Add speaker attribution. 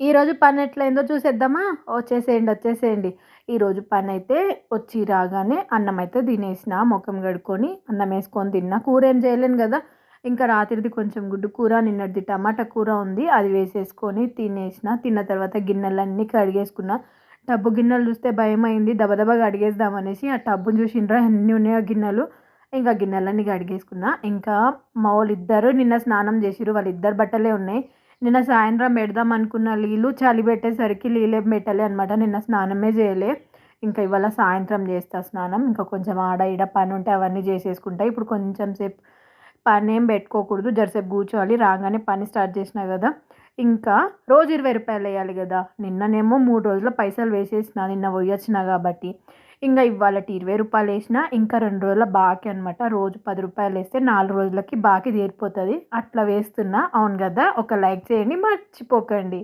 Speaker 1: ఈరోజు పని ఎట్లయిందో చూసేద్దామా? వచ్చేసేయండి వచ్చేసేయండి ఈరోజు పని అయితే వచ్చి రాగానే అన్నం అయితే తినేసిన ముఖం కడుక్కొని అన్నం వేసుకొని తిన్నా. కూర ఏం చేయలేను కదా. ఇంకా రాత్రిది కొంచెం గుడ్డు కూర నిన్నటిది టమాటా కూర ఉంది. అది వేసేసుకొని తినేసిన. తిన్న తర్వాత గిన్నెలన్నీ కడిగేసుకున్నా. టబ్బు గిన్నెలు చూస్తే భయం అయింది దబదబగా అడిగేద్దామనేసి ఆ టబ్బుని చూసిండ్రా అన్నీ ఉన్నాయో గిన్నెలు. ఇంకా గిన్నెలన్నీ కడిగేసుకున్నా. ఇంకా మా వాళ్ళు ఇద్దరు నిన్న స్నానం చేసిరు వాళ్ళు ఇద్దరు బట్టలే ఉన్నాయి. నిన్న సాయంత్రం పెడదాం అనుకున్న నీళ్ళు చలి పెట్టేసరికి నీళ్ళే పెట్టలే అనమాట నిన్న స్నానమే చేయలే. ఇంకా ఇవాళ సాయంత్రం చేస్తా స్నానం. ఇంకా కొంచెం ఆడ ఈడ పని ఉంటే అవన్నీ చేసేసుకుంటా. ఇప్పుడు కొంచెం సేపు పని ఏం పెట్టుకోకూడదు. జరసేపు కూర్చోవాలి. రాగానే పని స్టార్ట్ చేసినా కదా. ఇంకా రోజు ఇరవై రూపాయలు వేయాలి కదా. నిన్ననేమో మూడు రోజుల పైసలు వేసేసిన. నిన్న పోయొచ్చిన కాబట్టి. ఇంకా ఇవాళ ఇరవై రూపాయలు వేసినా ఇంకా రెండు రోజుల బాకీ అనమాట రోజు పది రూపాయలు వేస్తే నాలుగు రోజులకి బాకీ తీరిపోతుంది. అట్లా వేస్తున్నా. అవును కదా? ఒక లైక్ చేయండి. మర్చిపోకండి.